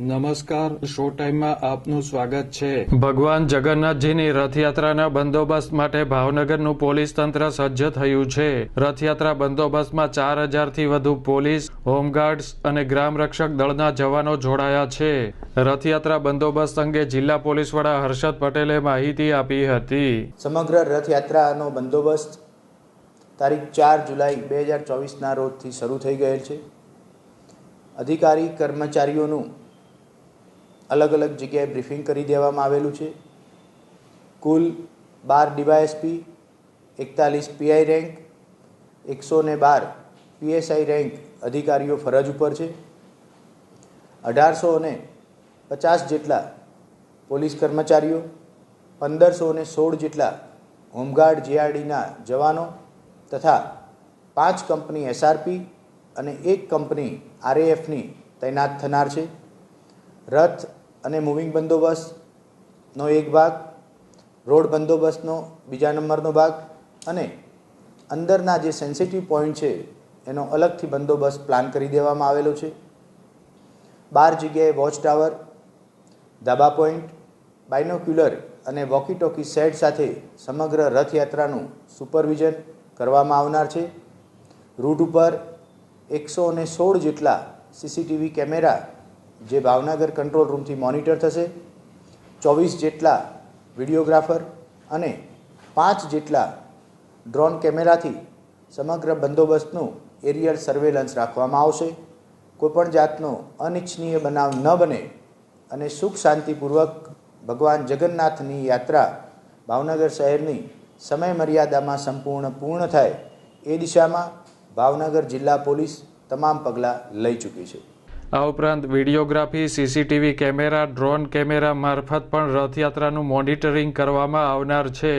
નમસ્કાર શો ટાઈમમાં આપનું સ્વાગત છે. ભગવાન જગન્નાથજીની રથયાત્રાના બંદોબસ્ત માટે ભાવનગરનું પોલીસ તંત્ર સજ્જ થયું છે. રથયાત્રા બંદોબસ્તમાં ચાર હજારથી વધુ પોલીસ હોમગાર્ડ્સ અને ગ્રામ રક્ષક દળના જવાનો જોડાયા છે. રથયાત્રા બંદોબસ્ત અંગે જિલ્લા પોલીસ વડા હર્ષદ પટેલે માહિતી આપી હતી. સમગ્ર રથયાત્રાનો બંદોબસ્ત તારીખ ચાર જુલાઈ બે હજાર ચોવીસના રોજથી શરૂ થઈ ગયેલ છે. અધિકારી કર્મચારીઓનું અલગ અલગ જગ્યાએ બ્રિફિંગ કરી દેવામાં આવેલું છે. કુલ બાર ડીવાયએસપી, એકતાલીસ પીઆઈ રેન્ક, એકસો ને બાર પીએસઆઈ રેન્ક અધિકારીઓ ફરજ ઉપર છે. અઢારસો અને પચાસ જેટલા પોલીસ કર્મચારીઓ, પંદરસો અને સોળ જેટલા હોમગાર્ડ જીઆરડીના જવાનો તથા પાંચ કંપની એસઆરપી અને એક કંપની આરએએફની તૈનાત થનાર છે. રથ અને મૂવિંગ બંદોબસ્તનો એક ભાગ રોડ બંદોબસ્તનો બીજા નંબરનો ભાગ અને અંદરના જે સેન્સિટિવ પોઈન્ટ છે એનો અલગથી બંદોબસ્ત પ્લાન કરી દેવામાં આવેલો છે. બાર જગ્યાએ વોચ ટાવર ધાબા પોઈન્ટ બાયનોક્યુલર અને વોકી ટોકી સેટ સાથે સમગ્ર રથયાત્રાનું સુપરવિઝન કરવામાં આવનાર છે. રૂટ ઉપર એકસો અને સોળ જેટલા સીસીટીવી કેમેરા જે ભાવનગર કંટ્રોલ રૂમથી મોનિટર થશે, ચોવીસ જેટલા વિડીયોગ્રાફર અને પાંચ જેટલા ડ્રોન કેમેરાથી સમગ્ર બંદોબસ્તનું એરિયલ સર્વેલન્સ રાખવામાં આવશે. કોઈપણ જાતનો અનિચ્છનીય બનાવ ન બને અને સુખ શાંતિપૂર્વક ભગવાન જગન્નાથની યાત્રા ભાવનગર શહેરની સમય મર્યાદામાં સંપૂર્ણ પૂર્ણ થાય એ દિશામાં ભાવનગર જિલ્લા પોલીસ તમામ પગલાં લઈ ચૂકી છે. આ ઉપરાંત videography CCTV camera drone camera મારફત પણ રથયાત્રાનું મોનિટરિંગ કરવામાં આવનાર છે.